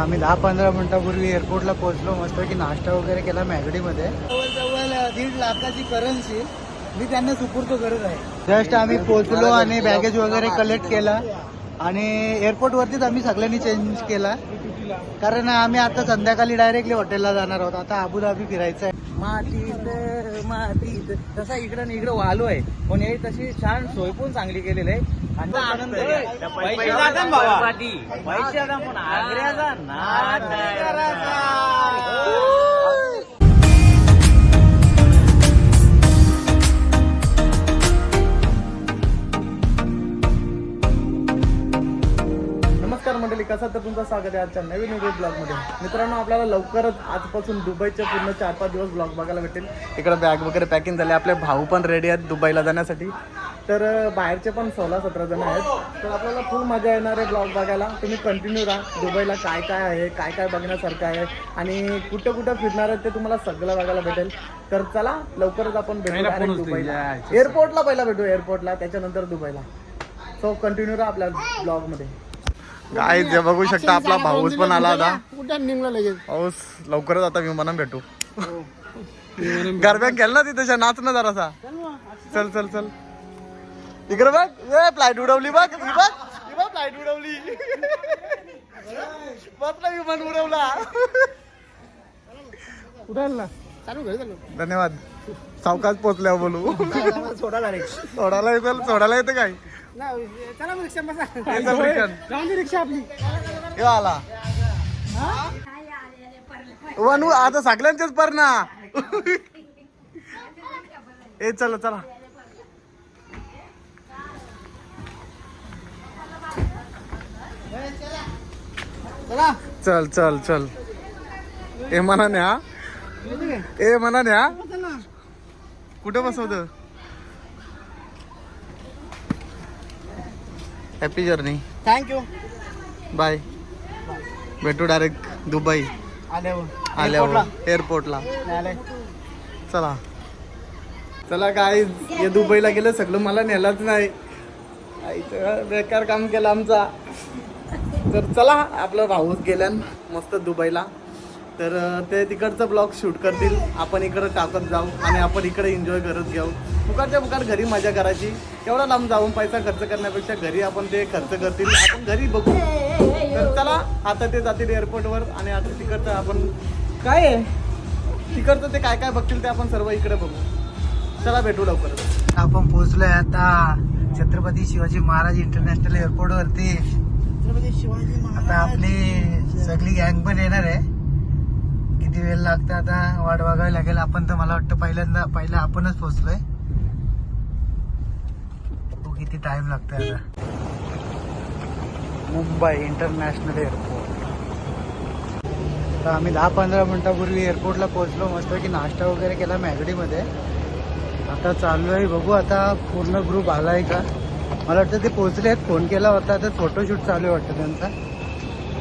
आम्ही दहा पंधरा मिनिटापूर्वी एअरपोर्टला पोहोचलो मस्त की नाश्ता वगैरे केला मॅगडीमध्ये. जवळजवळ दीड लाखाची करन्सी मी त्यांना सुपूर्द करत आहे. जस्ट आम्ही पोहोचलो आणि बॅगेज वगैरे कलेक्ट केला. आणि एअरपोर्ट वरतीच आम्ही सगळ्यांनी चेंज केला. कारण आम्ही आता संध्याकाळी डायरेक्टली हॉटेलला जाणार आहोत. आता अबुधाबी फिरायचं आहे मातीत तसा इकडं इकडं वालो आहे. पण हे तशी छान सोय पण चांगली केलेली आहे. आणि आनंद आहे. पैशाचा पण आग्र्याचा नाद तर तुमचं स्वागत आहे आजच्या नवीन व्हिडिओ ब्लॉगमध्ये मित्रांनो आपल्याला लवकरच आजपासून दुबईचे पूर्ण चार पाच दिवस ब्लॉग बघायला भेटेल. इकडे बॅग वगैरे पॅकिंग झाले आपले भाऊ पण रेडी आहेत दुबईला जाण्यासाठी. तर बाहेरचे पण सोळा सतरा जण आहेत. तर आपल्याला खूप मजा येणार आहे ब्लॉग बघायला. तुम्ही कंटिन्यू राहा. दुबईला काय काय आहे काय काय बघण्यासारखं आहे आणि कुठं कुठं फिरणार आहे ते तुम्हाला सगळं बघायला भेटेल. तर चला लवकरच आपण भेटू दुबईला. एअरपोर्टला पहिला भेटू एअरपोर्टला त्याच्यानंतर दुबईला. सो कंटिन्यू राहा आपल्या ब्लॉगमध्ये काय जे बघू शकता आपला भाऊस पण आला होता कुठं निघलं लगेच? पाऊस लवकरच आता विमानात भेटू. गरब्या केलं ना तिथे नाच ना जरासा. चल चल चल इकडे बघ ए फ्लाईट उडवली बघ ही बघ ही फ्लाईट उडवली. बसला विमान उडवला. चालू धन्यवाद. सावकाश पोचल्यावर बोलू. सोडायला सोडायला येतं काय चला मग रिक्षा बसा. जाऊन दे रिक्षा आपली. हे आला वनू आता सगळ्यांचेच पर ना. ए चला चला. चला. चल चल चल. ए मनाने हा? ए मनाने हा? कुठं बसवत? Happy journey thank you bye भेटू डायरेक्ट दुबई. आल्यावर आल्यावर एअरपोर्टला आले. चला. चला काय हे दुबईला गेलं सगळं मला नेलाच नाही. बेकार काम केलं आमचा. तर चला आपलं भाऊच गेल्यान मस्त दुबईला. तर ते तिकडचं ब्लॉग शूट करतील. आपण इकडं टाकत जाऊ आणि आपण इकडे एन्जॉय करत घेऊ फुकारच्या फुकार घरी मजा करायची. एवढा लांब जाऊन पैसा खर्च करण्यापेक्षा घरी आपण ते खर्च करतील. आपण घरी बघू. तर चला आता ते जातील एअरपोर्टवर आणि आता तिकडचं आपण काय आहे? तिकडचं ते काय काय बघतील ते आपण सर्व इकडे बघू. चला भेटू लवकर. आपण पोहोचलोय आता छत्रपती शिवाजी महाराज इंटरनॅशनल एअरपोर्ट वरती. आता आपली सगळी गँग पण येणार आहे. किती वेळ लागतं आता? वाट बघावी लागेल. आपण तर मला वाटतं पहिल्यांदा पहिला आपणच पोहोचलोय. किती टाइम लागतोय आता? Mumbai international airport. तर आम्ही दहा पंधरा मिनिटापूर्वी एअरपोर्टला पोहोचलो मस्त की नाश्ता वगैरे केला मॅगडीमध्ये. आता चालू आहे. बघू आता पूर्ण ग्रुप आलाय का? मला वाटतं ते पोहोचले आहेत. फोन केला होता तर फोटोशूट चालू आहे वाटतं त्यांचा.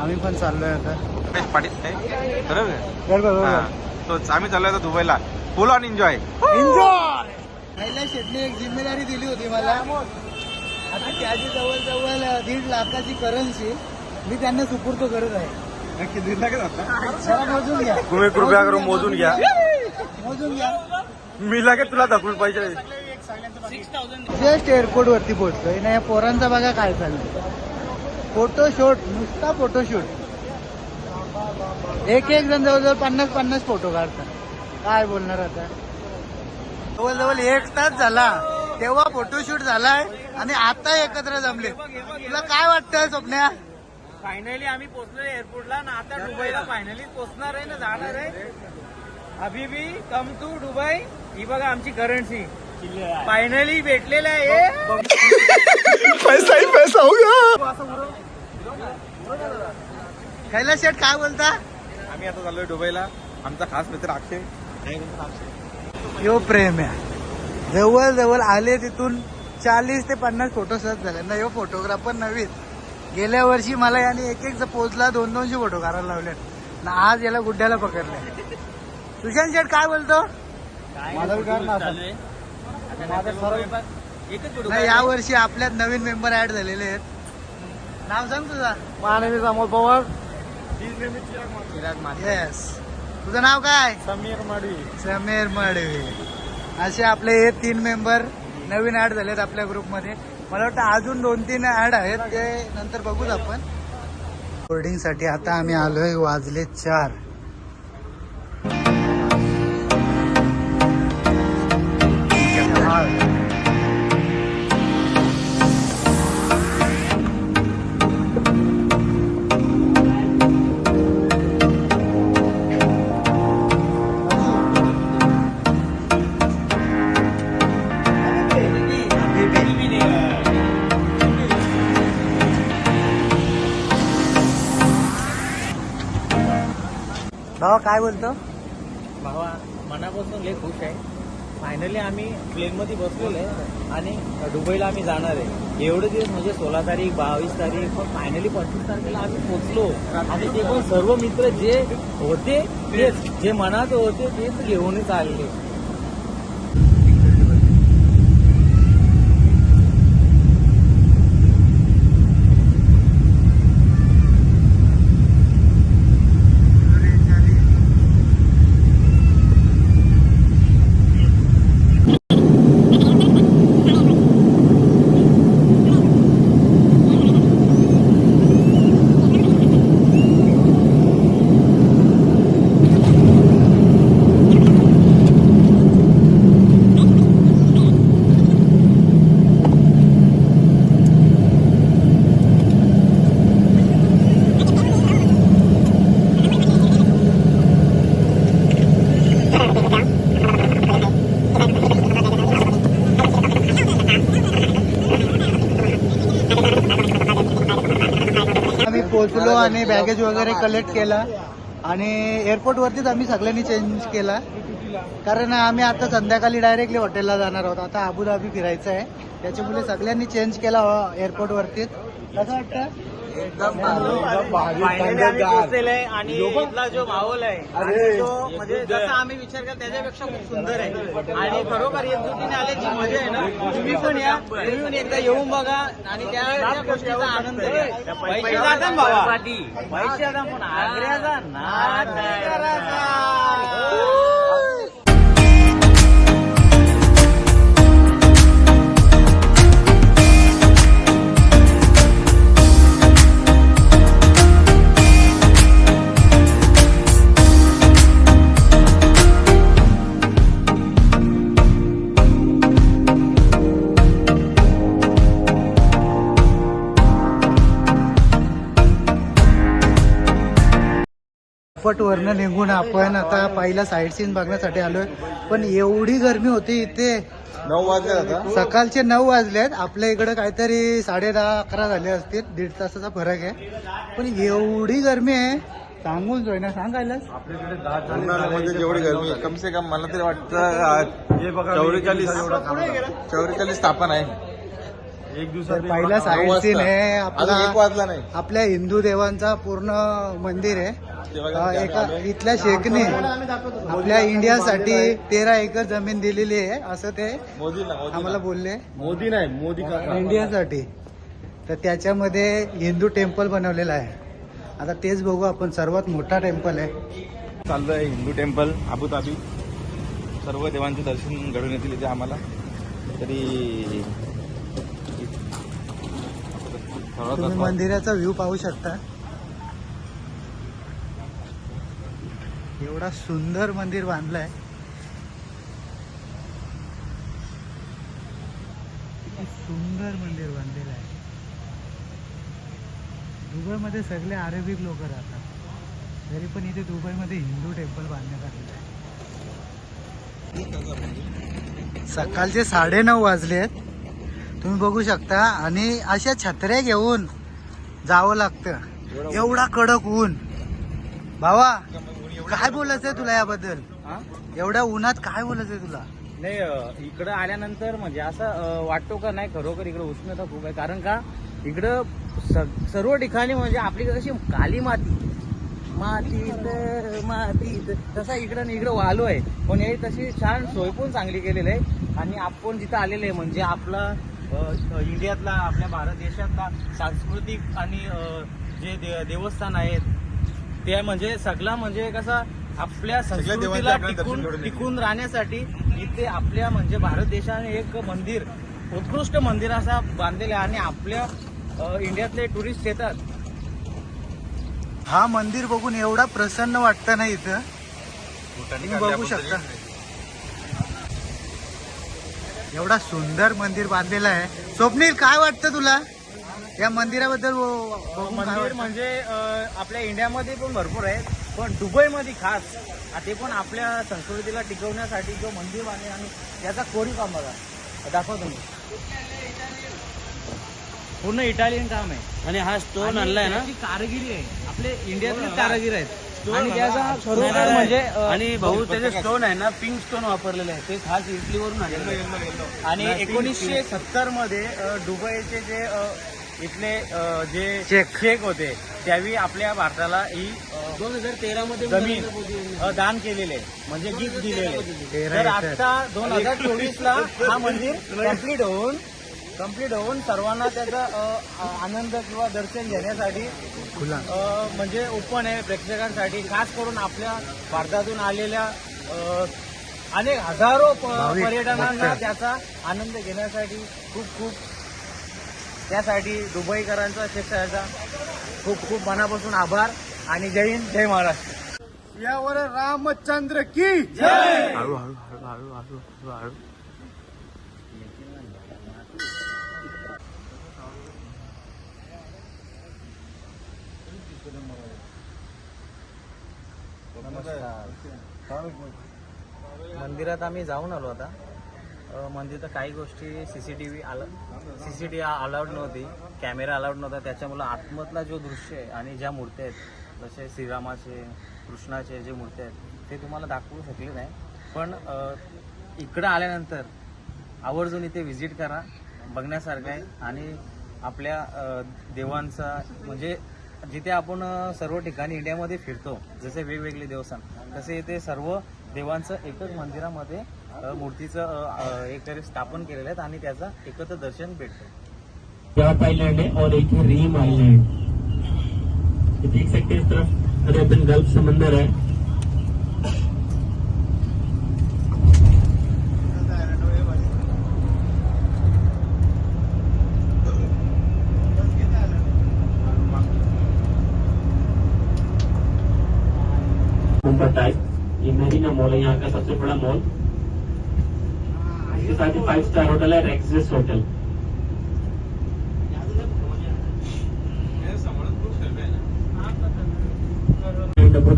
आम्ही पण चाललोय आता. पाटील काय? बरोबर बरं बरं. हा. तोच आम्ही चाललोय आता दुबईला. फुल ऑन एन्जॉय एन्जॉय पहिल्या शेटने एक जिम्मेदारी दिली होती मला. आता त्याची जवळजवळ दीड लाखाची करन्सी मी त्यांना सुपूर्द करत आहे. जरा मोजून घ्या. तुम्ही कृपया करून मोजून घ्या. मोजून घ्या. मी लागेल तुला दाखवून पाहिजे. जस्ट एअरपोर्ट वरती पोहोचतोय ना या पोरांचा बघा काय चाललंय. फोटोशूट नुसता फोटोशूट एक एक जण जवळजवळ पन्नास पन्नास फोटो काढतात. काय बोलणार आता? जवळजवळ एक तास झाला. तेव्हा फोटोशूट झालाय आणि आता एकत्र जमले. तुला काय वाटतंय स्वप्न्या? फायनली आम्ही पोहोचलो एअरपोर्टला ना आता दुबईला फायनली पोहोचणार आहे ना जाणार आहे. अभि बी कम टू दुबई. ही बघा आमची करन्सी फायनली भेटलेलं आहे. पैसा ही पैसा होगा कैलास शेठ काय बोलता? आम्ही आता चाललोय दुबईला. आमचा खास मित्र अक्षय. यो प्रेम आहे. जवळ जवळ आले तिथून चाळीस ते पन्नास फोटो सहज झाले. ना यो फोटोग्राफर नवीन. गेल्या वर्षी मला याने एक एक पोचला दोन दोनशे फोटो काढायला लावले. ना आज याला गुड्ड्याला पकडले. सुशांत शेठ काय बोलतो? नाही या वर्षी आपल्यात नवीन मेंबर ऍड झालेले आहेत. नाव सांग तुझा. is Amol Pawar. येस तुझं नाव काय? समीर माडवी. समीर मडवे. असे आपले हे तीन मेंबर नवीन ऍड झालेत आपल्या ग्रुपमध्ये मला वाटतं अजून दोन तीन ऍड आहेत ते नंतर बघूच आपण. बोर्डिंगसाठी आता आम्ही आलोय वाजले चार. काय बोलतो? भावा मनापासून लय खुश आहे. फायनली आम्ही प्लेनमध्ये बसलेलो आहे आणि दुबईला आम्ही जाणार आहे. एवढे दिवस म्हणजे सोळा तारीख बावीस तारीख पण फायनली पंचवीस तारखेला आम्ही पोचलो आणि ते पण सर्व मित्र जे होते तेच जे मनात होते तेच घेऊनच आलेले आम्ही पोहोचलो आणि बॅगेज वगैरे कलेक्ट केला. आणि एअरपोर्ट वरतीच आम्ही सगळ्यांनी चेंज केला. कारण आम्ही आता संध्याकाळी डायरेक्टली हॉटेलला जाणार आहोत. आता अबुधाबी फिरायचं आहे त्याच्यामुळे सगळ्यांनी चेंज केला हॉ- वरतीच. कसं वाटतं? फायनली आम्ही पोहोचलेलो आहे आणि इथला जो माहोल आहे आणि तो म्हणजे जसा आम्ही विचार केला त्याच्यापेक्षा खूप सुंदर आहे. आणि खरोखर एकजुटीने आल्याची मजा आहे ना? तुम्ही पण या तुम्ही पण एकदा येऊन बघा आणि त्या गोष्टीचा आनंद पैसे जातात बाबा. पैसे जातात पण आग्र्याचा नाद नाही करायचा. पट वरनं निघून आपण आता पहिला साईड सीन बघण्यासाठी आलोय. पण एवढी गरमी होती इथे. नऊ वाजले आता. सकाळचे नऊ वाजलेत. आपल्या इकडे काहीतरी साडे दहा अकरा झाले असतील. दीड तासाचा फरक आहे. पण एवढी गरमी आहे. सांगून जोय ना उन्हाळ्यामध्ये जेवढी गरमी कम से कम मला तरी वाटतं चौवेचाळीस चौवेचाळीस तापमान आहे. तर पहिला साईड सीन आहे एक आपला वाजला नाही. आपल्या हिंदू देवांचा पूर्ण मंदिर आहे. एका. इथल्या शेखने आपल्या इंडियासाठी तेरा एकर जमीन दिलेली आहे. असं ते आम्हाला बोलले. मोदी नाही मोदी इंडियासाठी. तर त्याच्यामध्ये हिंदू टेम्पल बनवलेलं आहे. आता तेच बघू आपण. सर्वात मोठा टेम्पल आहे. चाललोय हिंदू टेम्पल अबुधाबी सर्व देवांचे दर्शन घडून येतील इथे आम्हाला. तरी तुम्ही मंदिराचा व्ह्यू पाहू शकता. एवढा सुंदर मंदिर बांधलंय. किती सुंदर मंदिर बांधलेलं आहे. दुबईमध्ये सगळे अरेबिक लोक राहतात. तरी पण इथे दुबईमध्ये हिंदू टेम्पल बांधण्यात आलेलं आहे. सकाळचे साडे नऊ वाजले आहेत तुम्ही बघू शकता. आणि अशा छत्र्या घेऊन जावं लागतं. एवढा कडक ऊन. भावा काय बोलायचंय तुला याबद्दल? एवढ्या उन्हात काय बोलायचंय तुला? नाही इकडं आल्यानंतर म्हणजे असं वाटतो का नाही खरोखर इकडं उष्णता खूप आहे. कारण का इकडं सर्व ठिकाणी म्हणजे आपलीकडे कशी काली माती. मातीत मातीत तसा इकडं आणि इकडं वालो आहे. पण हे तशी छान सोय पण चांगली केलेली आहे. आणि आपण जिथं आलेलं म्हणजे आपला इंडियातला आपल्या भारत देशातला सांस्कृतिक आणि जे दे- देवस्थान आहेत ते म्हणजे सगळा म्हणजे कसा आपल्या संस्कृतीला टिकून. टिकून राहण्यासाठी इथे आपल्या म्हणजे भारत देशाने एक मंदिर उत्कृष्ट मंदिर असा बांधलेलं आहे आणि आपल्या इंडियातले टुरिस्ट येतात. हा मंदिर बघून एवढा प्रसन्न वाटतं ना इथं? तुम्ही बघू शकता. एवढा सुंदर मंदिर बांधलेलं आहे. स्वप्नील काय वाटतं तुला? या मंदिराबद्दल काय मंदिर? म्हणजे आपल्या इंडियामध्ये पण भरपूर आहेत पण दुबईमध्ये खास. आ, ते पण आपल्या संस्कृतीला टिकवण्यासाठी जो मंदिर बांधले आणि त्याचा कोरी काम बघा. दाखवतो मी पूर्ण इटालियन काम आहे. आणि हा स्टोन आणलाय ना? कारागिरी आहे. आपले इंडियातले कारागीर आहेत. आणि त्याचा खरोखर. म्हणजे आणि भाऊ त्याचे स्टोन आहे ना पिंक स्टोन वापरलेले आहे ते खास इटलीवरून आणलेले आहे. आणि एकोणीसशे सत्तरमध्ये अ, दुबईचे जे अ, इथले अ, जे शेख. शेख होते त्यावेळी आपल्या भारताला ही अ, दोन हजार तेरा मध्ये जमीन अ, दान केलेले म्हणजे गिफ्ट दिलेले तेरा. आता दोन हजार चोवीस ला हा मंदिर कंप्लीट होऊन कंप्लीट होऊन सर्वांना त्याचा अ, आनंद किंवा दर्शन घेण्यासाठी खुला. अ, म्हणजे ओपन आहे प्रेक्षकांसाठी खास करून आपल्या भारतातून आलेल्या अ, अनेक हजारो प- भाविक पर्यटकांना भक्त. त्याचा आनंद घेण्यासाठी खूप खूप त्यासाठी दुबईकरांचा शेतकऱ्याचा खूप खूप मनापासून आभार आणि जय हिंद जय महाराष्ट्र. यावर रामचंद्र की हळू हळू हळू हळू हळू हळू हळू. मंदिरात आम्ही जाऊन आलो आता. मंदिरात काही गोष्टी सी सी टी व्ही आला टी अलाउड नव्हती. कॅमेरा अलाउड नव्हता. त्याच्यामुळं आतमधला जो दृश्य आहे आणि ज्या मूर्त्या आहेत जसे श्रीरामाचे कृष्णाचे जे मूर्त्या आहेत ते तुम्हाला दाखवू शकले नाही. पण इकडं आल्यानंतर आवर्जून इथे व्हिजिट करा. बघण्यासारखं आहे. आणि आपल्या देवांचा म्हणजे जिथे आपण सर्व ठिकाणी इंडियामध्ये फिरतो जसे वेगवेगळे देवस्थान तसे इथे सर्व देवांचं एकच मंदिरामध्ये मूर्तीचं अ, एक स्थापन केलेलं आहे आणि त्याचं एकत्र दर्शन भेटतं. याप आइलैंड है और एक है रीम आइलैंड देख सकते हैं इस तरफ अरेबियन गल्फ समंदर है। यहाँ का सबसे बड़ा मॉल इसके साथ ही फाइव स्टार होटल है रेक्सिस होटल एंड अबू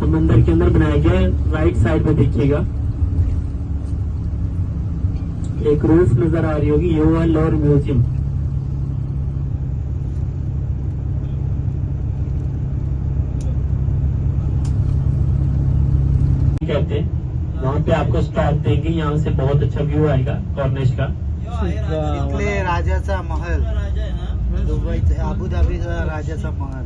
समंदर के अंदर बनाया गया राइट साइड में देखिएगा। एक रूफ नज़र आ रही होगी, ये लोअर म्यूज़ियम कहते हैं। वहाँ पे आपको स्टॉप देंगे यहाँ से बहुत अच्छा व्यू आएगा कॉर्निश का। इथले राजाचा महल। दुबईचा अबुधाबीचा राजाचा महल।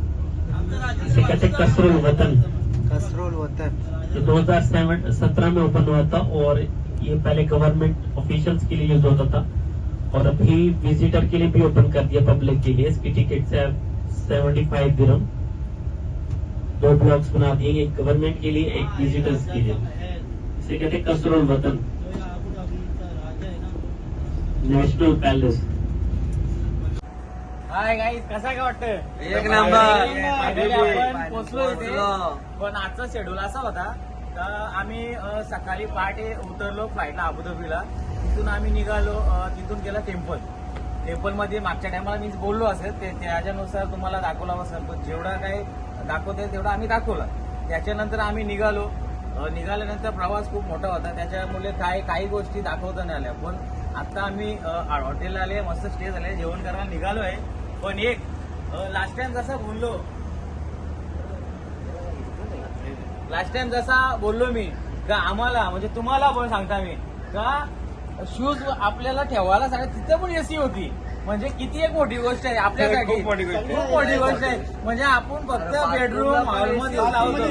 इसे कहते हैं कसरुल वतन। कसरोल वतन। ये 2017 में ओपन हुआ था और ये पहले गवर्नमेंट ऑफिशियल्स के लिए यूज़ होता था। और अभी विजिटर के लिए भी ओपन कर दिया पब्लिक के लिए। इसकी टिकट है सेवेंटी फाइव दिरम दो ब्लॉक्स बना दिए एक गवर्नमेंट के लिए एक विजिटर्स के लिए। इसे कहते हैं कसरोल वतन। नेशनल पैलेस हाय गाईज कसा काय वाटतं एक नंबर. इथे. पण आजचा शेड्यूल असा होता का आम्ही अ, सकाळी पहाटे उतरलो फ्लाईटला अबुधाबीला. तिथून आम्ही निघालो अ, तिथून गेला टेम्पल टेम्पलमध्ये मागच्या टायमाला मी बोललो असेल ते त्याच्यानुसार तुम्हाला दाखवला असेल. पण जेवढा काही दाखवत आहे तेवढा आम्ही दाखवला. त्याच्यानंतर आम्ही निघालो. निघाल्यानंतर प्रवास खूप मोठा होता. त्याच्यामुळे काय काही गोष्टी दाखवता नाही आल्या. पण आता आम्ही हॉटेलला आले मस्त स्टे झाले जेवण करायला निघालो आहे. पण एक लास्ट टाइम जसा बोललो लास्ट टाइम जसा बोललो मी का आम्हाला म्हणजे तुम्हाला पण सांगता मी का शूज आपल्याला ठेवायला सांगा तिथं पण एसी होती. म्हणजे किती एक मोठी गोष्ट आहे आपल्यासाठी. खूप मोठी गोष्ट आहे. खूप मोठी गोष्ट आहे. म्हणजे आपण फक्त बेडरूम हॉलमध्ये लावतो.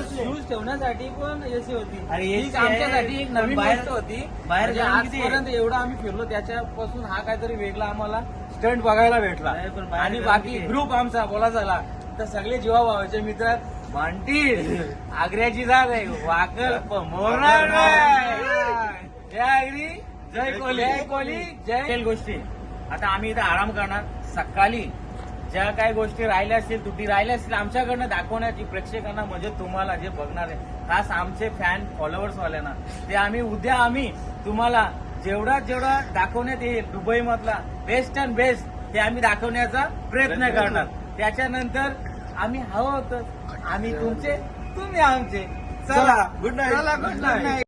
शूज ठेवण्यासाठी पण एसी होती. अरे ही AC आहे, आमच्यासाठी एक नवीन पण बाहेर- गोष्ट होती. बाहेर म्हणजे जाऊन किती आहे? आजपर्यंत एवढं आम्ही फिरलो. त्याच्यापासून हा काहीतरी वेगळा आम्हाला स्टंट बघायला भेटला. नाही, पण बाहेर आणि बाकी. ग्रुप आमचा बोला झाला तर सगळे जीवा भावाचे मित्र भांटी आग्र्याची जात आहे. वाकल मोरणार नाही. आगरी. जय कोहली. जय कोहली. जय गोष्टी. आता आम्ही इथे आराम करणार. सकाळी ज्या काही गोष्टी राहिल्या असतील तुटी राहिल्या असतील आमच्याकडनं दाखवण्याची प्रेक्षकांना म्हणजे तुम्हाला जे बघणार आहे. खास आमचे फॅन फॉलोअर्स वाल्यांना. ते आम्ही उद्या आम्ही तुम्हाला जेवढा जेवढा दाखवण्यात येईल दुबई मधला बेस्ट अँड बेस्ट ते आम्ही दाखवण्याचा प्रयत्न करणार. त्याच्यानंतर आम्ही हवं होतं आम्ही तुमचे तुम्ही आमचे. चला. गुड नाईट चला गुड नाईट